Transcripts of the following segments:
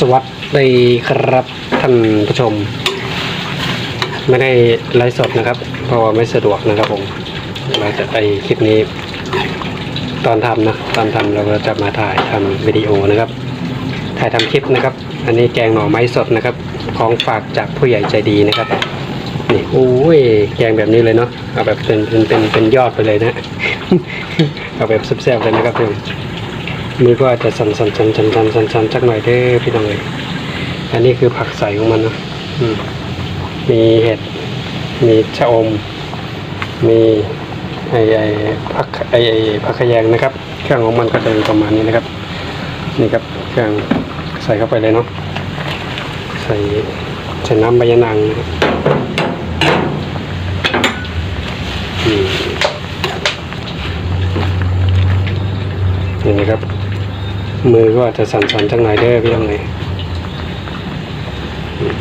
สวัสดีครับท่านผู้ชม ไม่ได้ไลฟ์สดนะครับ เพราะว่าไม่สะดวกนะครับผมเราจะไปคลิปนี้ ตอนทำนะตอนทำเราก็จะมาถ่ายทำวิดีโอนะครับ ถ่ายทำคลิปนะครับ อันนี้แกงหน่อไม้สดนะครับ ของฝากจากผู้ใหญ่ใจดีนะครับนี่โอ้ยแกงแบบนี้เลยเนาะเอาแบบเป็นเป็นเป็นเป็นยอดไปเลยนะ เอาแบบแซ่บๆเลยนะครับเพื่อน มือก็อาจจะสั่นสั่นสั่นสั่นสั่นสั่นสั่นสักหน่อยเด้อพี่น้องเลยอันนี้คือผักใสของมันนะมีเห็ด มีชะอม มีไอไอผักไอไอผักขยงนะครับ เครื่องของมันก็จะเป็นประมาณนี้นะครับ นี่ครับเครื่องใส่เข้าไปเลยเนาะ ใส่ใส่น้ำใบยะนางนะครับนี่นะครับ มือก็อาจจะสั่นๆจังหน่อยเด้อพี่น้องเลยอืม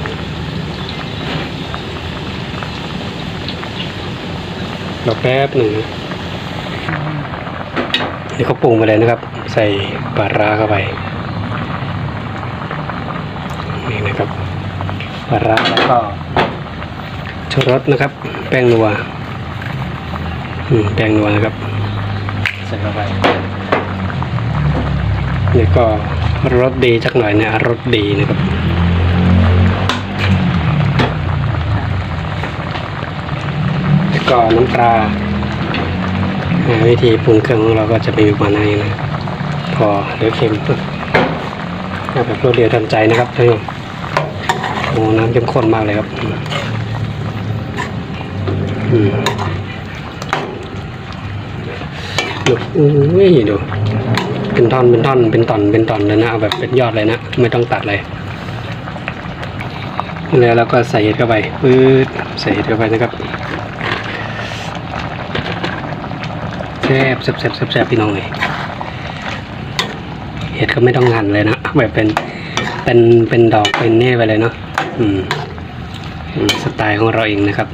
รอแป๊บหนึ่งนะนี่เขาปรุงมาเลยนะครับ ใส่ปลาร้าเข้าไป นี่นะครับปลาร้าแล้วก็ชูรสนะครับ แป้งนัว อืม แป้งนัวนะครับ ใส่เข้าไป นี่ก็รสดีจักหน่อยเนี่ยรสดีนะครับแล้วก็น้ำปลาวิธีปรุงเครื่องของเราก็จะมีประมาณนี้นะพอหรือเค็มปึ๊บแบบรวดเดียวทันใจนะครับท่านผู้ชมโอ้น้ำเข้มข้นมากเลยครับอืมดูอุ้ยดู เป็นท่อนเป็นท่อนเป็นตอนเป็นตอนเลยนะเอาแบบเป็นยอดเลยนะ ไม่ต้องตัดเลยแล้วเราก็ใส่เห็ดเข้าไปปื๊ดใส่เห็ดเข้าไปนะครับแซ่บแซ่บแซ่บแซ่บพี่น้องเลยเห็ดก็ไม่ต้องหั่นเลยนะแบบเป็นเป็นเป็นดอกเป็นเน่ไปเลยเนาะอืมสไตล์ของเราเองนะครับ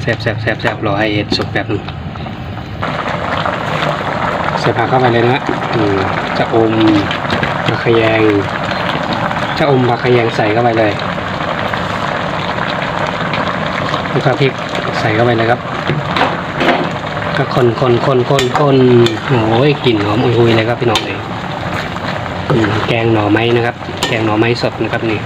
แซ่บแซ่บแซ่บแซ่บรอให้เห็ดสุกแบบนึง ส่ผักเข้าไปเลยนะจะอมผักขยงจะอมผักขยงใส่เข้าไปเลยแล้วก็พริกใส่เข้าไปเลยครับ ก็คนคนคนคนคนโอ้ยกลิ่นหอมอุยๆเลยครับพี่น้องเลยอืมแกงหน่อไม้นะครับ แกงหน่อไม้สดนะครับนี่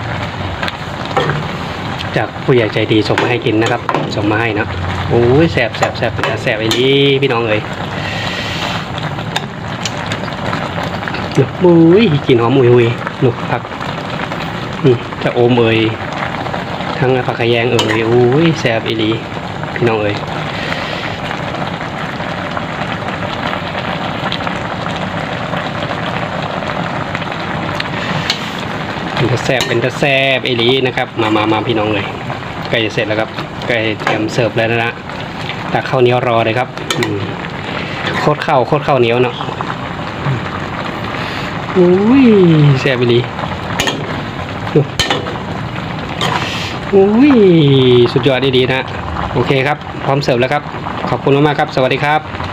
จากผู้ใหญ่ใจดีส่งมาให้กินนะครับ ส่งมาให้นะโอ้ยแสบแสบแสบแสบไอ้นี่พี่น้องเอ้ย โอ้ยกลิ่นหอมอุยๆหนุกผักอืมจะโอมเอ้ยทั้งผักขยงเอ่ยอุ้ยแซ่บอีลีพี่น้องเอ่ยเป็นตะแซ่บเป็นตะแซ่บอีลีนะครับ มามามาพี่น้องเลยใกล้จะเสร็จแล้วครับใกล้เตรียมเสิร์ฟแล้วนะนะตักข้าวเหนียวรอเลยครับอืมโคตรข้าวโคตรข้าวเหนียวเนาะ อุ้ยแซ่บอีหลีอุ้ยสุดยอดดีๆนะ โอเคครับ พร้อมเสิร์ฟแล้วครับ ขอบคุณมากๆครับ สวัสดีครับ